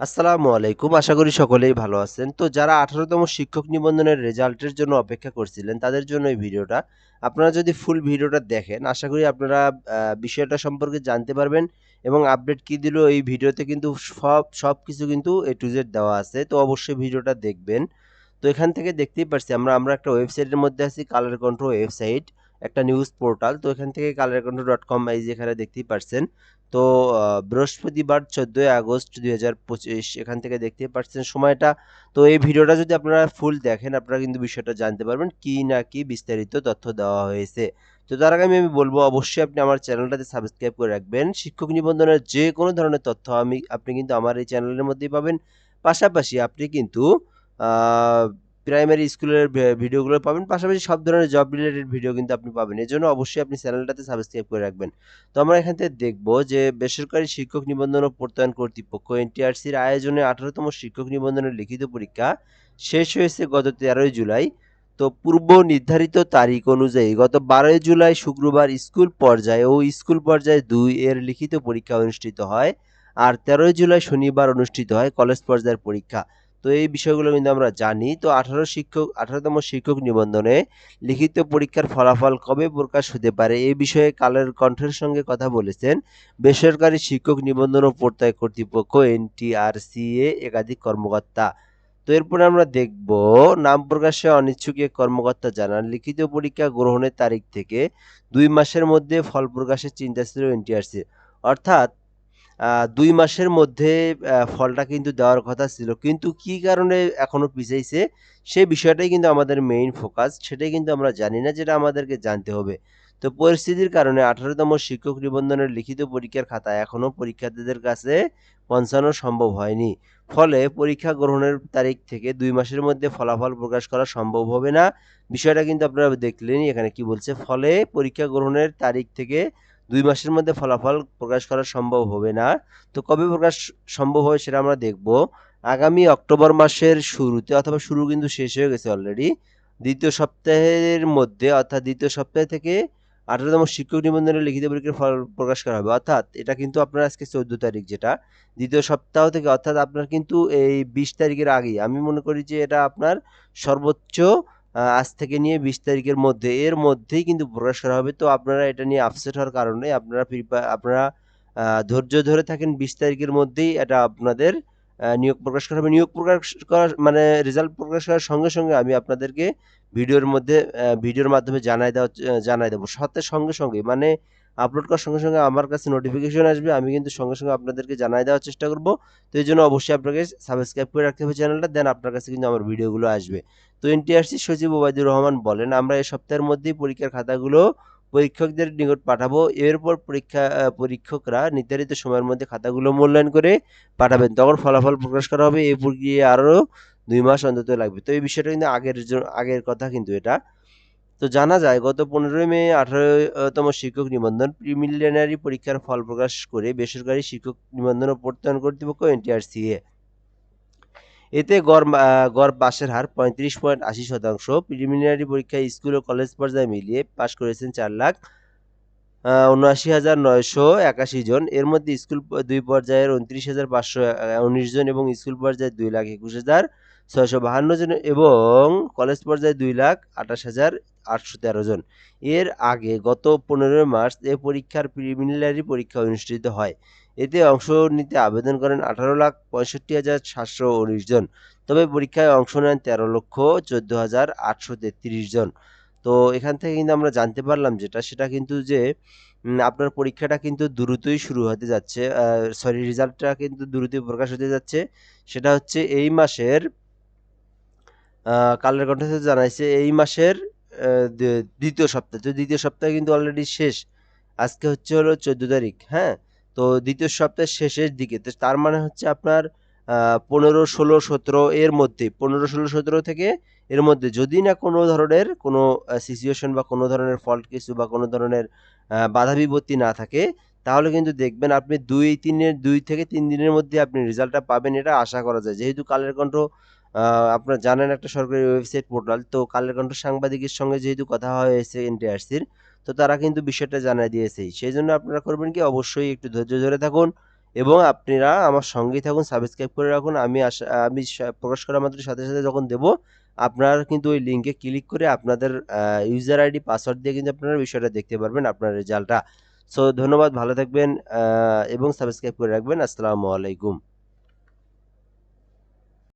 আসসালামু আলাইকুম। আশা করি সকলেই ভালো আছেন। তো যারা আঠারোতম শিক্ষক নিবন্ধনের রেজাল্টের জন্য অপেক্ষা করছিলেন, তাদের জন্য এই ভিডিওটা। আপনারা যদি ফুল ভিডিওটা দেখেন, আশা করি আপনারা বিষয়টা সম্পর্কে জানতে পারবেন এবং আপডেট কি দিল এই ভিডিওতে কিন্তু সব সব কিছু কিন্তু এ টু জেড দেওয়া আছে। তো অবশ্যই ভিডিওটা দেখবেন। তো এখান থেকে দেখতেই পারছি আমরা আমরা একটা ওয়েবসাইটের মধ্যে আছি, কালার কন্ট্রো ওয়েবসাইট, একটা নিউজ পোর্টাল। তো এখান থেকে কালার কন্ট্রো ডট কম এই যে এখানে দেখতেই পারছেন। তো বৃহস্পতিবার চোদ্দোই আগস্ট দুই হাজার পঁচিশ, এখান থেকে দেখতে পাচ্ছেন সময়টা। তো, এই ভিডিওটা যদি আপনারা ফুল দেখেন, আপনারা কিন্তু বিষয়টা জানতে পারবেন কি না কি বিস্তারিত তথ্য দেওয়া হয়েছে। তো, তার আগে আমি আমি বলব, অবশ্যই আপনি আমার চ্যানেলটাতে সাবস্ক্রাইব করে রাখবেন। শিক্ষক নিবন্ধনের যে কোনো ধরনের তথ্য আমি, আপনি কিন্তু আমার এই চ্যানেলের মধ্যেই পাবেন। পাশাপাশি আপনি কিন্তু প্রাইমারি স্কুলের ভিডিওগুলো পাবেন। পাশাপাশি সব ধরনের জব রিলেটেড ভিডিও কিন্তু আপনি পাবেন। এজন্য অবশ্যই আপনি চ্যানেলটাতে সাবস্ক্রাইব করে রাখবেন। তো আমরা এখান থেকে দেখব যে বেসরকারি শিক্ষক নিবন্ধন ও প্রত্যয়ন কর্তৃপক্ষ এনটিআরসির আয়োজনে আঠারোতম শিক্ষক নিবন্ধনের লিখিত পরীক্ষা শেষ হয়েছে গত তেরোই জুলাই। তো পূর্ব নির্ধারিত তারিখ অনুযায়ী গত বারোই জুলাই শুক্রবার স্কুল পর্যায়ে ও স্কুল পর্যায়ে দুই এর লিখিত পরীক্ষা অনুষ্ঠিত হয়। আর তেরোই জুলাই শনিবার অনুষ্ঠিত হয় কলেজ পর্যায়ের পরীক্ষা। তো এই বিষয়গুলো কিন্তু আমরা জানি। তো আঠারো শিক্ষক, আঠারোতম শিক্ষক নিবন্ধনে লিখিত পরীক্ষার ফলাফল কবে প্রকাশ হতে পারে এই বিষয়ে কালের কণ্ঠের সঙ্গে কথা বলেছেন বেসরকারি শিক্ষক নিবন্ধন ও প্রত্যয় কর্তৃপক্ষ, এনটিআরসিএ একাধিক কর্মকর্তা। তো এরপরে আমরা দেখব নাম প্রকাশে অনিচ্ছুক এক কর্মকর্তা জানান, লিখিত পরীক্ষা গ্রহণের তারিখ থেকে দুই মাসের মধ্যে ফল প্রকাশের চিন্তা ছিল এনটিআরসি অর্থাৎ দুই মাসের মধ্যে ফলটা কিন্তু দেওয়ার কথা ছিল। কিন্তু কি কারণে এখনও পিছাইছে সেই বিষয়টাই কিন্তু আমাদের মেইন ফোকাস সেটাই কিন্তু আমরা জানি না, যেটা আমাদেরকে জানতে হবে। তো পরিস্থিতির কারণে আঠারোতম শিক্ষক নিবন্ধনের লিখিত পরীক্ষার খাতা এখনও পরীক্ষার্থীদের কাছে পৌঁছানো সম্ভব হয়নি। ফলে পরীক্ষা গ্রহণের তারিখ থেকে দুই মাসের মধ্যে ফলাফল প্রকাশ করা সম্ভব হবে না। বিষয়টা কিন্তু আপনারা দেখলেনই এখানে কি বলছে। ফলে পরীক্ষা গ্রহণের তারিখ থেকে দুই মাসের মধ্যে ফলাফল প্রকাশ করা সম্ভব হবে না। তো কবে প্রকাশ সম্ভব হবে সেটা আমরা দেখব। আগামী অক্টোবর মাসের শুরুতে অথবা শুরু কিন্তু শেষ হয়ে গেছে অলরেডি দ্বিতীয় সপ্তাহের মধ্যে অর্থাৎ দ্বিতীয় সপ্তাহ থেকে আঠারোতম শিক্ষক নিবন্ধনের লিখিত পরীক্ষার ফল প্রকাশ করা হবে। অর্থাৎ এটা কিন্তু আপনার আজকে চোদ্দ তারিখ যেটা। দ্বিতীয় সপ্তাহ থেকে অর্থাৎ আপনার কিন্তু এই বিশ তারিখের আগেই। আমি মনে করি যে এটা আপনার সর্বোচ্চ আজ থেকে নিয়ে বিশ তারিখের মধ্যে। এর মধ্যেই কিন্তু প্রকাশ করা হবে। তো আপনারা এটা নিয়ে আপসেট হওয়ার কারণে আপনারা আপনারা ধৈর্য ধরে থাকেন বিশ তারিখের মধ্যেই এটা আপনাদের নিয়োগ প্রকাশ করা হবে। নিয়োগ প্রকাশ করার মানে রেজাল্ট প্রকাশ করার সঙ্গে সঙ্গে আমি আপনাদেরকে ভিডিওর মধ্যে ভিডিওর মাধ্যমে জানাই দেওয়া জানাই দেবো। সাথে সঙ্গে সঙ্গে মানে আপলোড করার সঙ্গে সঙ্গে আমার কাছে নোটিফিকেশন আসবে, আমি কিন্তু সঙ্গে সঙ্গে আপনাদেরকে জানাই দেওয়ার চেষ্টা করব। তো এই জন্য অবশ্যই আপনাকে সাবস্ক্রাইব করে রাখতে হবে চ্যানেলটা দেন আপনার কাছে কিন্তু আমার ভিডিওগুলো আসবে। তো এনটিআরসি সচিব ওবায়দুর রহমান বলেন, আমরা এই সপ্তাহের মধ্যেই পরীক্ষার খাতাগুলো পরীক্ষকদের নিকট পাঠাবো। এরপর পরীক্ষা পরীক্ষকরা নির্ধারিত সময়ের মধ্যে খাতাগুলো মূল্যায়ন করে পাঠাবেন। তখন ফলাফল প্রকাশ করা হবে এই প্রক্রিয়া আরও দুই মাস অন্তত লাগবে। তো এই বিষয়টা কিন্তু আগের আগের কথা কিন্তু এটা। তো জানা যায়, গত পনেরোই মে আঠারোতম শিক্ষক নিবন্ধন প্রিমিলিনারি পরীক্ষার ফল প্রকাশ করে বেসরকারি শিক্ষক নিবন্ধন ও প্রত্যয়ন কর্তৃপক্ষ এনটিআরসিএ। এতে গড় গড় পাশের হার পঁয়ত্রিশ পয়েন্ট আশি শতাংশ। প্রিলিমিনারি পরীক্ষায় স্কুল ও কলেজ পর্যায়ে মিলিয়ে পাশ করেছেন চার লাখ উনআশি হাজার নয়শো একাশি জন। এর মধ্যে স্কুল দুই পর্যায়ের উনত্রিশ হাজার পাঁচশো উনিশ জন এবং স্কুল পর্যায়ে দুই লাখ একুশ হাজার ছয়শো বাহান্ন জন এবং কলেজ পর্যায়ে দুই লাখ আঠাশ হাজার আটশো তেরো জন। এর আগে গত পনেরোই মার্চ এ পরীক্ষার প্রিলিমিনারি পরীক্ষা অনুষ্ঠিত হয়। এতে অংশ নিতে আবেদন করেন আঠারো লাখ পঁয়ষট্টি হাজার সাতশো উনিশ জন। তবে পরীক্ষায় অংশ নেন তেরো লক্ষ চোদ্দ হাজার আটশো তেত্রিশ জন। তো এখান থেকে কিন্তু আমরা জানতে পারলাম যেটা, সেটা কিন্তু যে আপনার পরীক্ষাটা কিন্তু দ্রুতই শুরু হতে যাচ্ছে সরি রেজাল্টটা কিন্তু দ্রুতই প্রকাশ হতে যাচ্ছে। সেটা হচ্ছে এই মাসের কালের কণ্ঠে জানাইছে, এই মাসের দ্বিতীয় সপ্তাহ। তো দ্বিতীয় সপ্তাহ কিন্তু অলরেডি শেষ। আজকে হচ্ছে হলো চোদ্দ তারিখ হ্যাঁ? তো দ্বিতীয় সপ্তাহের শেষের দিকে। তো তার মানে হচ্ছে আপনার পনেরো, ষোলো, সতেরো এর মধ্যে, পনেরো, ষোলো, সতেরো থেকে এর মধ্যে যদি না কোনো ধরনের কোনো সিচুয়েশন বা কোনো ধরনের ফল্ট কিছু বা কোনো ধরনের বাধা বিপত্তি না থাকে, তাহলে কিন্তু দেখবেন আপনি দুই, তিনের, দুই থেকে তিন দিনের মধ্যে আপনি রেজাল্টটা পাবেন এটা আশা করা যায়। যেহেতু কালের কণ্ঠ আপনারা জানেন একটা সরকারি ওয়েবসাইট পোর্টাল তো কালের কণ্ঠ সাংবাদিকের সঙ্গে যেহেতু কথা হয়েছে এনটিআরসির তো তারা কিন্তু বিষয়টা জানাই দিয়েছেই সেই জন্য আপনারা করবেন কি অবশ্যই একটু ধৈর্য ধরে থাকুন এবং আপনারা আমার সঙ্গেই থাকুন সাবস্ক্রাইব করে রাখুন আমি আশা আমি প্রকাশ করা মাত্র সাথে, সাথে যখন দেব আপনারা কিন্তু ওই লিঙ্কে ক্লিক করে আপনাদের ইউজার আইডি পাসওয়ার্ড দিয়ে কিন্তু আপনারা বিষয়টা দেখতে পারবেন আপনার রেজাল্টটা। সো ধন্যবাদ ভালো থাকবেন এবং সাবস্ক্রাইব করে রাখবেন। আসসালামু আলাইকুম।